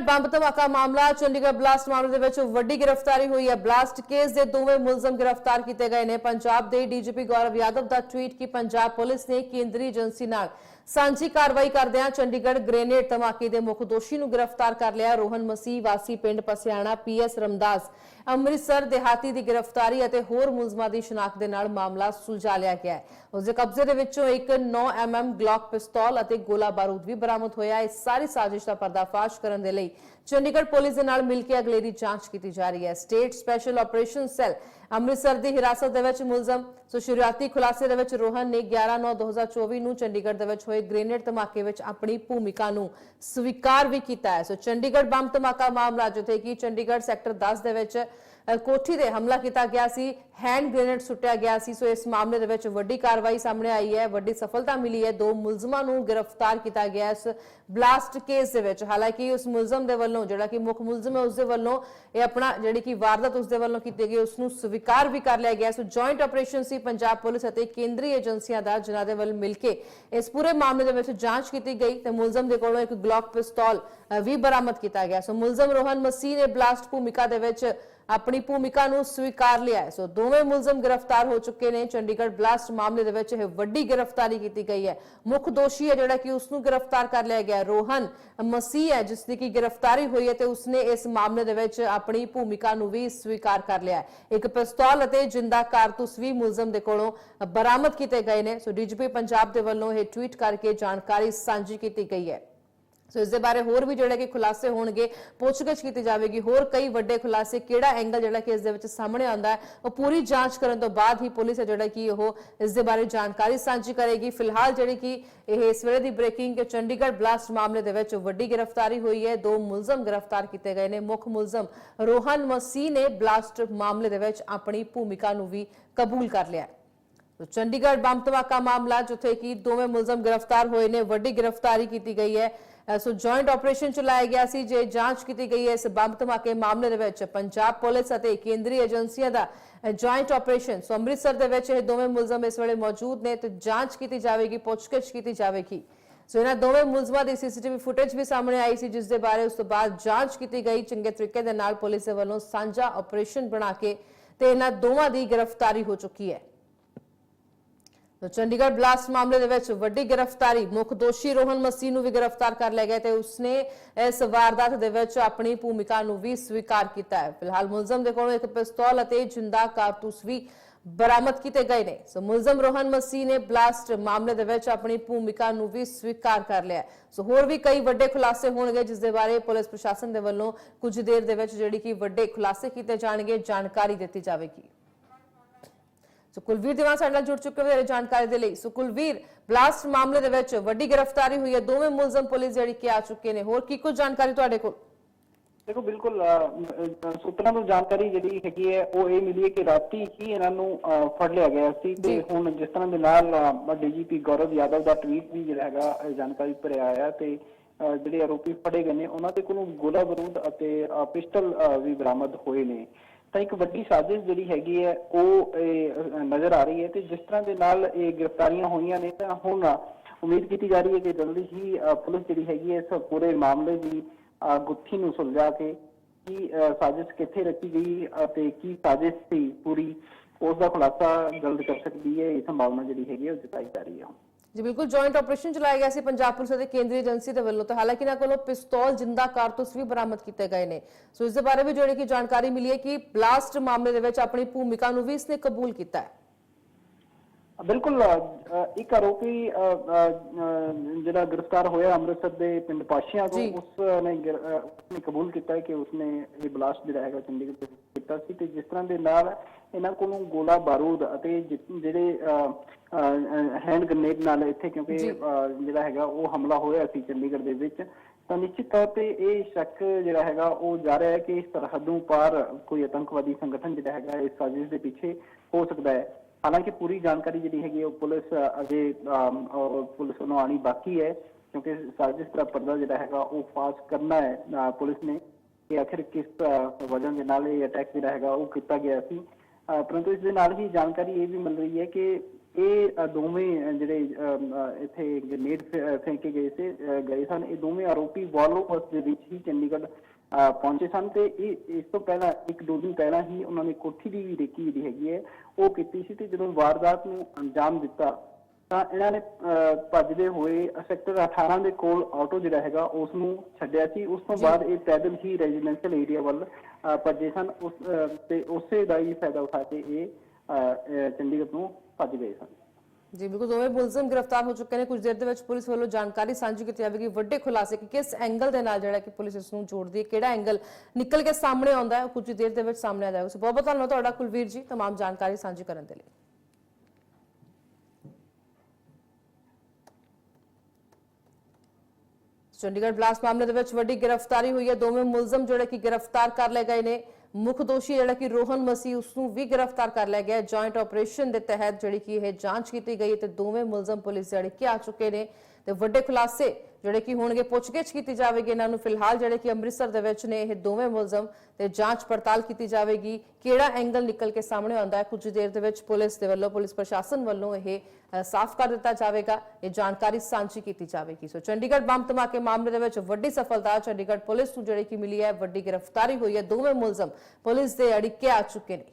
Bomb ਧਮਾਕਾ ਮਾਮਲਾ, Chandigarh blast ਮਾਮਲੇ ਦੇ ਵਿੱਚ ਵੱਡੀ ਗ੍ਰਿਫਤਾਰੀ ਹੋਈ ਹੈ। ਬਲਾਸਟ ਕੇਸ ਦੇ ਦੋਵੇਂ ਮੁਲਜ਼ਮ ਗ੍ਰਿਫਤਾਰ ਕੀਤੇ ਗਏ ਨੇ। ਪੰਜਾਬ ਦੇ ਡੀਜੀਪੀ ਗੌਰਵ ਯਾਦਵ ਦਾ ਟਵੀਟ ਕਿ ਪੰਜਾਬ ਪੁਲਿਸ ਨੇ ਕੇਂਦਰੀ ਏਜੰਸੀ ਨਾਲ ਸਾਂਝੀ ਕਾਰਵਾਈ ਕਰਦਿਆਂ ਚੰਡੀਗੜ੍ਹ ਗ੍ਰੇਨੇਡ ਧਮਾਕੇ ਦੇ ਮੁੱਖ ਦੋਸ਼ੀ ਨੂੰ ਗ੍ਰਿਫਤਾਰ ਕਰ ਲਿਆ ਰੋਹਨ ਮਸੀਹ, ਵਾਸੀ ਪਿੰਡ ਪਸਿਆਣਾ ਪੀਐਸ ਰਮਦਾਸ। ਅੰਮ੍ਰਿਤਸਰ, ਦਿਹਾਤੀ ਦੀ ਗ੍ਰਿਫਤਾਰੀ ਅਤੇ ਹੋਰ ਮੁਲਜ਼ਮਾਂ ਦੀ ਸ਼ਨਾਖਤ ਦੇ ਨਾਲ ਮਾਮਲਾ ਸੁਲਝਾ ਲਿਆ ਗਿਆ ਹੈ। ਉਸ ਦੇ ਕਬਜ਼ੇ ਦੇ ਵਿੱਚੋਂ ਇੱਕ 9 mm ਗਲੌਕ ਪਿਸਤੌਲ ਅਤੇ ਗੋਲਾ ਬਾਰੂਦ ਵੀ ਬਰਾਮਦ ਹੋਇਆ। ਇਸ ਸਾਰੀ ਸਾਜ਼ਿਸ਼ ਦਾ ਪਰਦਾਫਾਸ਼ ਕਰਨ ਦੇ ਲਈ ਚੰਡੀਗੜ੍ਹ ਪੁਲਿਸ ਦੇ ਨਾਲ ਮਿਲ ਕੇ ਅਗਲੇਰੀ ਜਾਂਚ ਕੀਤੀ ਜਾ ਰਹੀ ਹੈ। State special operation cell Amritsar ਦੀ ਹਿਰਾਸਤ ਦੇ ਵਿੱਚ ਮੁਲਜ਼ਮ, ਸੋ ਸ਼ੁਰੂਆਤੀ ਖੁਲਾਸੇ ਦੇ ਵਿੱਚ ਰੋਹਨ ਨੇ 11/9/2024 ਨੂੰ ਚੰਡੀਗੜ੍ਹ ਦੇ ਵਿੱਚ ਹੋਏ ਗ੍ਰੇਨੇਡ ਧਮਾਕੇ ਵਿੱਚ ਆਪਣੀ ਭੂਮਿਕਾ ਨੂੰ ਸਵੀਕਾਰ ਵੀ ਕੀਤਾ ਹੈ। ਸੋ ਚੰਡੀਗੜ੍ਹ ਬੰਬ ਧਮਾਕਾ ਮਾਮਲਾ, ਜਿੱਥੇ ਕਿ ਚੰਡੀਗੜ੍ਹ ਸੈਕਟਰ 10 ਦੇ ਵਿੱਚ ਕੋਠੀ ਤੇ ਹਮਲਾ ਕੀਤਾ ਗਿਆ ਸੀ, ਹੈਂਡ ਗ੍ਰੇਨੇਡ ਸੁੱਟਿਆ ਗਿਆ ਸੀ। ਸੋ ਇਸ ਮਾਮਲੇ ਦੇ ਵਿੱਚ ਵੱਡੀ ਕਾਰਵਾਈ ਸਾਹਮਣੇ ਆਈ ਹੈ, ਵੱਡੀ ਸਫਲਤਾ ਮਿਲੀ ਹੈ। ਦੋ ਮੁਲਜ਼ਮਾਂ ਨੂੰ ਗ੍ਰਿਫਤਾਰ ਕੀਤਾ ਗਿਆ ਇਸ ਬਲਾਸਟ ਕੇਸ ਦੇ ਵਿੱਚ। ਹਾਲਾਂਕਿ ਉਸ ਮੁਲਜ਼ਮ ਦੇ ਵੱਲੋਂ, ਜਿਹੜਾ ਕਿ ਮੁੱਖ ਮੁਲਜ਼ਮ ਹੈ, ਉਸ ਦੇ ਵੱਲੋਂ ਇਹ ਆਪਣਾ ਜਿਹੜੀ ਕਿ ਵਾਰਦਾਤ ਉਸ ਦੇ ਵੱਲੋਂ ਕੀਤੀ ਗਈ, ਉਸ ਨੂੰ ਸਵੀਕਾਰ ਵੀ ਕਰ ਲਿਆ ਗਿਆ। ਸੋ ਜੁਆਇੰਟ ਆਪਰੇਸ਼ਨ ਸੀ ਪੰਜਾਬ ਪੁਲਿਸ ਅਤੇ ਕੇਂਦਰੀ ਏਜੰਸੀਆਂ ਦਾ, ਜਿਨ੍ਹਾਂ ਦੇ ਵੱਲ ਮਿਲ ਕੇ ਇਸ ਪੂਰੇ ਮਾਮਲੇ ਦੇ ਵਿੱਚ ਜਾਂਚ ਕੀਤੀ ਗਈ ਤੇ ਮੁਲਜ਼ਮ ਦੇ ਕੋਲੋਂ ਇੱਕ ਗਲੌਕ ਪਿਸਤੌਲ ਵੀ ਬਰਾਮਦ ਕੀਤਾ ਗਿਆ। ਸੋ ਮੁਲਜ਼ਮ ਰੋਹਨ ਮਸੀਹ ਨੇ ਬਲਾਸਟ ਭੂਮਿਕਾ ਦੇ ਵਿੱਚ ਆਪਣੀ ਭੂਮਿਕਾ ਨੂੰ ਸਵੀਕਾਰ ਲਿਆ ਹੈ। ਸੋ ਦੋਵੇਂ ਮੁਲਜ਼ਮ ਗ੍ਰਿਫਤਾਰ ਹੋ ਚੁੱਕੇ ਨੇ। ਚੰਡੀਗੜ੍ਹ ਬਲਾਸਟ ਮਾਮਲੇ ਦੇ ਵਿੱਚ ਇਹ ਵੱਡੀ ਗ੍ਰਿਫਤਾਰੀ ਕੀਤੀ ਗਈ ਹੈ। ਮੁੱਖ ਦੋਸ਼ੀ ਹੈ ਜਿਹੜਾ ਕਿ ਉਸ ਨੂੰ ਗ੍ਰਿਫਤਾਰ ਕਰ ਲਿਆ ਗਿਆ ਰੋਹਨ ਮਸੀਹ ਹੈ, ਜਿਸ ਦੀ ਕੀ ਗ੍ਰਿਫਤਾਰੀ ਹੋਈ ਹੈ ਤੇ ਉਸਨੇ ਇਸ ਮਾਮਲੇ ਦੇ ਵਿੱਚ ਆਪਣੀ ਭੂਮਿਕਾ ਨੂੰ ਵੀ ਸਵੀਕਾਰ ਕਰ ਲਿਆ ਇੱਕ ਪਿਸਤੌਲ ਅਤੇ ਜਿੰਦਾ ਕਾਰਤੂਸ ਵੀ ਮੁਲਜ਼ਮ ਦੇ ਕੋਲੋਂ ਬਰਾਮਦ ਕੀਤੇ ਗਏ ਨੇ। ਸੋ ਡੀਜੀਪੀ ਪੰਜਾਬ ਦੇ ਵੱਲੋਂ ਇਹ ਟਵੀਟ ਕਰਕੇ ਜਾਣਕਾਰੀ ਸਾਂਝੀ ਕੀਤੀ ਗਈ ਹੈ। ਸੋ ਇਸ ਦੇ ਬਾਰੇ ਹੋਰ ਵੀ ਜਿਹੜੇ ਕਿ ਖੁਲਾਸੇ ਹੋਣਗੇ, ਪੁੱਛਗਿੱਛ ਕੀਤੀ ਜਾਵੇਗੀ। ਹੋਰ ਕਈ ਵੱਡੇ ਖੁਲਾਸੇ ਕਿਹੜਾ ਐਂਗਲ ਜਿਹੜਾ ਕਿ ਇਸ ਦੇ ਵਿੱਚ ਸਾਹਮਣੇ ਆਉਂਦਾ ਹੈ, ਉਹ ਪੂਰੀ ਜਾਂਚ ਕਰਨ ਤੋਂ ਬਾਅਦ ਹੀ ਪੁਲਿਸ ਹੈ ਜਿਹੜਾ ਕਿ ਉਹ ਇਸ ਦੇ ਬਾਰੇ ਜਾਣਕਾਰੀ ਸਾਂਝੀ ਕਰੇਗੀ। ਫਿਲਹਾਲ ਜਿਹੜੀ ਕਿ ਇਹ ਇਸ ਵੇਲੇ ਦੀ ਬ੍ਰੇਕਿੰਗ ਕਿ ਚੰਡੀਗੜ੍ਹ ਬਲਾਸਟ ਮਾਮਲੇ ਦੇ ਵਿੱਚ ਵੱਡੀ ਗ੍ਰਿਫਤਾਰੀ ਹੋਈ ਹੈ। ਦੋ ਮੁਲਜ਼ਮ ਗ੍ਰਿਫਤਾਰ ਕੀਤੇ ਗਏ ਨੇ। ਮੁੱਖ ਮੁਲਜ਼ਮ ਰੋਹਨ ਮਸੀਹ ਨੇ ਬਲਾਸਟ ਮਾਮਲੇ ਦੇ ਵਿੱਚ ਆਪਣੀ ਭੂਮਿਕਾ ਨੂੰ ਵੀ ਕਬੂਲ ਕਰ ਲਿਆ ਹੈ। ਚੰਡੀਗੜ੍ਹ ਬੰਬ ਧਮਾਕਾ ਮਾਮਲਾ ਜਿੱਥੇ ਕਿ ਦੋਵੇਂ ਮੁਲਜ਼ਮ ਗ੍ਰਿਫਤਾਰ ਹੋਏ ਨੇ ਵੱਡੀ ਗ੍ਰਿਫਤਾਰੀ ਕੀਤੀ ਗਈ ਹੈ ਸੋ ਜੁਆਇੰਟ ਆਪਰੇਸ਼ਨ ਚਲਾਇਆ ਗਿਆ ਸੀ ਜੇ ਜਾਂਚ ਕੀਤੀ ਗਈ ਹੈ ਇਸ ਬੰਬ ਧਮਾਕੇ ਮਾਮਲੇ ਦੇ ਵਿੱਚ ਪੰਜਾਬ ਪੁਲਿਸ ਅਤੇ ਕੇਂਦਰੀ ਏਜੰਸੀਆਂ ਦਾ ਜੁਆਇੰਟ ਆਪਰੇਸ਼ਨ ਸੋ ਅੰਮ੍ਰਿਤਸਰ ਦੇ ਵਿੱਚ ਇਹ ਦੋਵੇਂ ਮੁਲਜ਼ਮ ਇਸ ਵੇਲੇ ਮੌਜੂਦ ਨੇ ਤੇ ਜਾਂਚ ਕੀਤੀ ਜਾਵੇਗੀ ਪੁੱਛਗਿੱਛ ਕੀਤੀ ਜਾਵੇਗੀ ਸੋ ਇਹਨਾਂ ਦੋਵੇਂ ਮੁਲਜ਼ਮਾਂ ਦੀ ਸੀਸੀਟੀਵੀ ਫੁਟੇਜ ਵੀ ਸਾਹਮਣੇ ਆਈ ਸੀ ਜਿਸ ਦੇ ਬਾਰੇ ਉਸ ਤੋਂ ਬਾਅਦ ਜਾਂਚ ਕੀਤੀ ਗਈ ਚੰਗੇ ਤਰੀਕੇ ਦੇ ਨਾਲ ਪੁਲਿਸ ਦੇ ਵੱਲੋਂ ਸਾਂਝਾ ਆਪਰੇਸ਼ਨ ਬਣਾ ਕੇ ਤੇ ਇਹਨਾਂ ਦੋਵਾਂ ਦੀ ਗ੍ਰਿਫਤਾਰੀ ਹੋ ਚੁੱਕੀ ਹੈ ਚੰਡੀਗੜ੍ਹ ਬਲਾਸਟ ਮਾਮਲੇ ਦੇ ਵਿੱਚ ਵੱਡੀ ਗ੍ਰਿਫਤਾਰੀ, ਮੁੱਖ ਦੋਸ਼ੀ ਰੋਹਨ ਮਸੀਹ ਨੂੰ ਵੀ ਗ੍ਰਿਫਤਾਰ ਕਰ ਲਿਆ ਗਿਆ ਤੇ ਉਸਨੇ ਇਸ ਵਾਰਦਾਤ ਦੇ ਵਿੱਚ ਆਪਣੀ ਭੂਮਿਕਾ ਨੂੰ ਵੀ ਸਵੀਕਾਰ ਕੀਤਾ ਹੈ। ਫਿਲਹਾਲ ਮੁਲਜ਼ਮ ਦੇ ਕੋਲੋਂ ਇੱਕ ਪਿਸਤੌਲ ਅਤੇ ਜਿੰਦਾ ਕਾਰਤੂਸ ਵੀ ਬਰਾਮਦ ਕੀਤੇ ਗਏ ਨੇ। ਸੋ ਮੁਲਜ਼ਮ ਰੋਹਨ ਮਸੀਹ ਨੇ ਬਲਾਸਟ ਮਾਮਲੇ ਦੇ ਵਿੱਚ ਆਪਣੀ ਭੂਮਿਕਾ ਨੂੰ ਵੀ ਸਵੀਕਾਰ ਕਰ ਲਿਆ ਸੋ ਹੋਰ ਵੀ ਕਈ ਵੱਡੇ ਖੁਲਾਸੇ ਹੋਣਗੇ, ਜਿਸ ਦੇ ਬਾਰੇ ਪੁਲਿਸ ਪ੍ਰਸ਼ਾਸਨ ਦੇ ਵੱਲੋਂ ਕੁਝ ਦੇਰ ਦੇ ਵਿੱਚ ਜਿਹੜੀ ਕਿ ਵੱਡੇ ਖੁਲਾਸੇ ਕੀਤੇ ਜਾਣਗੇ, ਜਾਣਕਾਰੀ ਦਿੱਤੀ ਜਾਵੇਗੀ। ਸੋ ਕੁਲਵੀਰ ਦੀਵਾਨ ਸਾਡੇ ਨਾਲ ਜੁੜ ਚੁੱਕੇ ਹੋਏ ਜਾਣਕਾਰੀ ਦੇ ਲਈ। ਸੋ ਕੁਲਵੀਰ ਬਲਾਸਟ ਮਾਮਲੇ ਦੇ ਵਿੱਚ ਵੱਡੀ ਗ੍ਰਿਫਤਾਰੀ ਹੋਈ ਹੈ। ਦੋਵੇਂ ਮੁਲਜ਼ਮ ਪੁਲਿਸ ਜਿਹੜੀ ਕਿ ਆ ਚੁੱਕੇ ਨੇ। ਹੋਰ ਕੀ ਕੁਝ ਜਾਣਕਾਰੀ ਤੁਹਾਡੇ ਕੋਲ? ਦੇਖੋ ਬਿਲਕੁਲ ਸੂਤਰਾਂ ਤੋਂ ਜਾਣਕਾਰੀ ਜਿਹੜੀ ਹੈਗੀ ਹੈ ਉਹ ਇਹ ਮਿਲੀ ਹੈ ਕਿ ਰਾਤੀ ਹੀ ਇਹਨਾਂ ਨੂੰ ਫੜ ਲਿਆ ਗਿਆ ਸੀ ਤੇ। ਹੁਣ ਜਿਸ ਤਰ੍ਹਾਂ ਦੇ ਨਾਲ ਡੀਜੀਪੀ ਗੌਰਵ ਯਾਦਵ ਦਾ ਟਵੀਟ ਵੀ ਜਿਹੜਾ ਹੈਗਾ ਜਾਣਕਾਰੀ ਭਰਿਆ ਆਇਆ ਤੇ ਜਿਹੜੇ ਆਰੋਪੀ ਫੜੇ ਗਏ ਨੇ ਉਹਨਾਂ ਦੇ ਕੋਲੋਂ ਗੋਲਾ ਬਾਰੂਦ ਅਤੇ ਪਿਸਟਲ ਵੀ ਬਰਾਮਦ ਹੋਏ ਨੇ। ਤਾਂ ਇੱਕ ਵੱਡੀ ਸਾਜ਼ਿਸ਼ ਜਿਹੜੀ ਹੈਗੀ ਹੈ ਉਹ ਇਹ, ਨਜ਼ਰ ਆ ਰਹੀ ਹੈ ਤੇ ਜਿਸ ਤਰ੍ਹਾਂ ਦੇ ਨਾਲ ਇਹ ਗ੍ਰਿਫਤਾਰੀਆਂ ਹੋਈਆਂ ਨੇ ਤਾਂ ਹੁਣ ਉਮੀਦ ਕੀਤੀ ਜਾ ਰਹੀ ਹੈ ਕਿ ਜਲਦੀ ਹੀ ਪੁਲਿਸ ਜਿਹੜੀ ਹੈਗੀ ਹੈ ਇਸ ਪੂਰੇ ਮਾਮਲੇ ਦੀ ਗੁੱਥੀ ਨੂੰ ਸੁਲਝਾ ਕੇ ਕੀ ਸਾਜ਼ਿਸ਼ ਕਿੱਥੇ ਰਚੀ ਗਈ ਅਤੇ ਕੀ ਸਾਜ਼ਿਸ਼ ਸੀ ਪੂਰੀ ਉਸ ਦਾ ਖੁਲਾਸਾ ਜਲਦ ਕਰ ਸਕਦੀ ਹੈ ਇਹ ਸੰਭਾਵਨਾ ਜਿਹੜੀ ਹੈਗੀ ਹੈ ਉਹ ਜਤਾਈ ਜਾ ਰਹੀ ਹੈ ਜੀ ਬਿਲਕੁਲ ਜੁਆਇੰਟ ਆਪਰੇਸ਼ਨ ਚਲਾਇਆ ਗਿਆ ਸੀ ਪੰਜਾਬ ਪੁਲਿਸ ਅਤੇ ਕੇਂਦਰੀ ਏਜੰਸੀ ਦੇ ਵੱਲੋਂ ਤੇ ਹਾਲਾਂਕਿ ਇਹਨਾਂ ਕੋਲੋਂ ਪਿਸਤੌਲ ਜਿੰਦਾ ਕਾਰਤੂਸ ਵੀ ਬਰਾਮਦ ਕੀਤੇ ਗਏ ਨੇ ਸੋ ਇਸ ਦੇ ਬਾਰੇ ਵੀ ਜਿਹੜੀ ਕਿ ਜਾਣਕਾਰੀ ਮਿਲੀ ਹੈ ਕਿ ਬਲਾਸਟ ਮਾਮਲੇ ਦੇ ਵਿੱਚ ਆਪਣੀ ਭੂਮਿਕਾ ਨੂੰ ਵੀ ਇਸਨੇ ਕਬੂਲ ਕੀਤਾ ਹੈ ਬਿਲਕੁਲ ਇੱਕ ਆਰੋਪੀ ਜਿਹੜਾ ਗ੍ਰਿਫਤਾਰ ਹੋਇਆ ਅੰਮ੍ਰਿਤਸਰ ਦੇ ਪਿੰਡ ਪਾਸ਼ੀਆਂ ਤੋਂ। ਉਸ ਨੇ ਕਬੂਲ ਕੀਤਾ ਹੈ ਕਿ ਉਸਨੇ ਇਹ ਬਲਾਸਟ ਜਿਹੜਾ ਹੈਗਾ ਚੰਡੀਗੜ੍ਹ ਤੇ ਕੀਤਾ ਸੀ ਤੇ ਜਿਸ ਤਰ੍ਹਾਂ ਦੇ ਨਾਲ ਇਹਨਾਂ ਕੋਲੋਂ ਗੋਲਾ ਬਾਰੂਦ ਅਤੇ ਜਿ- ਜਿਹੜੇ ਹੈਂਡ ਗ੍ਰਨੇਡ ਨਾਲ ਇੱਥੇ ਕਿਉਂਕਿ ਜੀ। ਅਹ, ਜਿਹੜਾ ਹੈਗਾ ਉਹ ਹਮਲਾ ਹੋਇਆ ਸੀ ਚੰਡੀਗੜ੍ਹ ਦੇ ਵਿੱਚ ਤਾਂ ਨਿਸ਼ਚਿਤ ਤੌਰ ਤੇ ਇਹ ਸ਼ੱਕ ਜਿਹੜਾ ਹੈਗਾ ਉਹ ਜਾ ਰਿਹਾ ਹੈ ਕਿ ਇਸ ਸਰਹੱਦੋਂ ਪਾਰ ਕੋਈ ਆਤੰਕਵਾਦੀ ਸੰਗਠਨ ਜਿਹੜਾ ਹੈਗਾ ਇਸ ਸਾਜ਼ਿਸ਼ ਦੇ ਪਿੱਛੇ ਹੋ ਸਕਦਾ ਹੈ ਹਾਲਾਂਕਿ ਪੂਰੀ ਜਾਣਕਾਰੀ ਜਿਹੜੀ ਹੈਗੀ ਹੈ ਉਹ ਪੁਲਿਸ ਅ, ਅਜੇ ਅਮ, ਅ, ਪੁਲਿਸ ਨੂੰ ਆਣੀ ਬਾਕੀ ਹੈ ਕਿਉਂਕਿ ਸਾਜ਼ਿਸ਼ ਦਾ ਪਰਦਾ ਜਿਹੜਾ ਹੈਗਾ ਉਹ ਫਾਸ ਕਰਨਾ ਹੈ ਅ, ਪੁਲਿਸ ਨੇ ਕਿ ਆਖਿਰ ਕਿਸ ਅ, ਵਜ੍ਹਾ ਦੇ ਨਾਲ ਇਹ ਅਟੈਕ ਜਿਹੜਾ ਹੈਗਾ ਉਹ ਕੀਤਾ ਗਿਆ ਸੀ। ਪਰੰਤੂ ਇਸ ਦੇ ਨਾਲ ਹੀ ਜਾਣਕਾਰੀ ਇਹ ਵੀ ਮਿਲ ਰਹੀ ਹੈ ਕਿ ਇਹ ਦੋਵੇਂ ਜਿਹੜੇ ਇੱਥੇ ਗ੍ਰੇਨੇਡ ਫੇ- ਫੇਂਕੇ ਗਏ ਸੀ ਗਏ ਸਨ। ਇਹ ਦੋਵੇਂ ਆਰੋਪੀ ਵਾਲੋ ਬੱਸ ਦੇ ਵਿੱਚ ਹੀ ਚੰਡੀਗੜ੍ਹ ਅ, ਪਹੁੰਚੇ ਸਨ ਤੇ ਇਹ ਇਸ ਤੋਂ ਪਹਿਲਾਂ ਇੱਕ ਦੋ ਦਿਨ ਪਹਿਲਾਂ ਹੀ ਉਹਨਾਂ ਨੇ ਕੋਠੀ ਦੀ ਵੀ ਰੇਕੀ ਜਿਹੜੀ ਹੈਗੀ ਹੈ ਉਹ ਕੀਤੀ ਸੀ ਤੇ ਜਦੋਂ ਵਾਰਦਾਤ ਨੂੰ ਅੰਜਾਮ ਦਿੱਤਾ ਤਾਂ ਇਹਨਾਂ ਨੇ ਅ, ਭੱਜਦੇ ਹੋਏ ਸੈਕਟਰ 18 ਦੇ ਕੋਲ ਆਟੋ ਜਿਹੜਾ ਹੈਗਾ ਉਸ ਨੂੰ ਛੱਡਿਆ ਸੀ ਉਸ ਤੋਂ ਬਾਅਦ ਇਹ ਪੈਦਲ ਹੀ ਰੈਜ਼ੀਡੈਂਸ਼ੀਅਲ ਏਰੀਆ ਵੱਲ ਅ, ਭੱਜੇ ਸਨ ਉਸ ਅ, ਤੇ ਉਸੇ ਦਾ ਹੀ ਫਾਇਦਾ ਉਠਾ ਕੇ ਇਹ ਅ, ਅ, ਚੰਡੀਗੜ੍ਹ ਤੋਂ ਭੱਜ ਗਏ ਸਨ ਜੀ ਬਿਲਕੁਲ ਦੋਵੇਂ ਮੁਲਜ਼ਮ ਗ੍ਰਿਫਤਾਰ ਹੋ ਚੁੱਕੇ ਨੇ ਕੁਝ ਦੇਰ ਦੇ ਵਿੱਚ ਪੁਲਿਸ ਵੱਲੋਂ ਜਾਣਕਾਰੀ ਸਾਂਝੀ ਕੀਤੀ ਜਾਵੇਗੀ ਵੱਡੇ ਖੁਲਾਸੇ ਕਿ ਕਿਸ ਐਂਗਲ ਦੇ ਨਾਲ ਜਿਹੜਾ ਕਿ ਪੁਲਿਸ ਇਸ ਨੂੰ ਜੋੜਦੀ ਹੈ ਕਿਹੜਾ ਐਂਗਲ ਨਿਕਲ ਕੇ ਸਾਹਮਣੇ ਆਉਂਦਾ ਹੈ ਉਹ ਕੁਝ ਦੇਰ ਦੇ ਵਿੱਚ ਸਾਹਮਣੇ ਆ ਜਾਏਗਾ ਸੋ ਬਹੁਤ ਬਹੁਤ ਧੰਨਵਾਦ ਤੁਹਾਡਾ ਕੁਲਵੀਰ ਜੀ तमाम ਜਾਣਕਾਰੀ ਸਾਂਝੀ ਕਰਨ ਦੇ ਲਈ ਚੰਡੀਗੜ੍ਹ ਬਲਾਸਟ ਮਾਮਲੇ ਦੇ ਵਿੱਚ ਵੱਡੀ ਗ੍ਰਿਫਤਾਰੀ ਹੋਈ ਹੈ। ਦੋਵੇਂ ਮੁਲਜ਼ਮ ਜਿਹੜੇ ਕਿ ਗ੍ਰਿਫਤਾਰ ਕਰ ਲਏ ਗਏ ਨੇ। ਮੁੱਖ ਦੋਸ਼ੀ ਜਿਹੜਾ ਕਿ ਰੋਹਨ ਮਸੀਹ ਉਸ ਨੂੰ ਵੀ ਗ੍ਰਿਫਤਾਰ ਕਰ ਲਿਆ ਗਿਆ ਜੁਆਇੰਟ ਆਪਰੇਸ਼ਨ ਦੇ ਤਹਿਤ ਜਿਹੜੀ ਕਿ ਇਹ ਜਾਂਚ ਕੀਤੀ ਗਈ ਹੈ ਤੇ ਦੋਵੇਂ ਮੁਲਜ਼ਮ ਪੁਲਿਸ ਜਿਹੜੇ ਕਿ ਆ ਚੁੱਕੇ ਨੇ। ਤੇ ਵੱਡੇ ਖੁਲਾਸੇ ਜਿਹੜੇ ਕਿ ਹੋਣਗੇ, ਪੁੱਛਗਿੱਛ ਕੀਤੀ ਜਾਵੇਗੀ ਇਹਨਾਂ ਨੂੰ। ਫਿਲਹਾਲ ਜਿਹੜੇ ਕਿ ਅੰਮ੍ਰਿਤਸਰ ਦੇ ਵਿੱਚ ਨੇ, ਇਹ ਦੋਵੇਂ ਮੁਲਜ਼ਮ ਤੇ ਜਾਂਚ ਪੜਤਾਲ ਕੀਤੀ ਜਾਵੇਗੀ। ਕਿਹੜਾ ਐਂਗਲ ਨਿਕਲ ਕੇ ਸਾਹਮਣੇ ਆਉਂਦਾ ਹੈ? ਕੁਝ ਦੇਰ ਦੇ ਵਿੱਚ ਪੁਲਿਸ ਦੇ ਵੱਲੋਂ, ਪੁਲਿਸ ਪ੍ਰਸ਼ਾਸਨ ਵੱਲੋਂ ਇਹ ਸਾਫ਼ ਕਰ ਦਿੱਤਾ ਜਾਵੇਗਾ। ਇਹ ਜਾਣਕਾਰੀ ਸਾਂਝੀ ਕੀਤੀ ਜਾਵੇਗੀ। ਸੋ ਚੰਡੀਗੜ੍ਹ ਬੰਬ ਧਮਾਕੇ ਮਾਮਲੇ ਦੇ ਵਿੱਚ ਵੱਡੀ ਸਫਲਤਾ ਚੰਡੀਗੜ੍ਹ ਪੁਲਿਸ ਨੂੰ ਜਿਹੜੀ ਕਿ ਮਿਲੀ ਹੈ, ਵੱਡੀ ਗ੍ਰਿਫਤਾਰੀ ਹੋਈ ਹੈ। ਦੋਵੇਂ ਮੁਲਜ਼ਮ ਪੁਲਿਸ ਦੇ ਅੜਿੱਕੇ ਆ ਚੁੱਕੇ ਨੇ।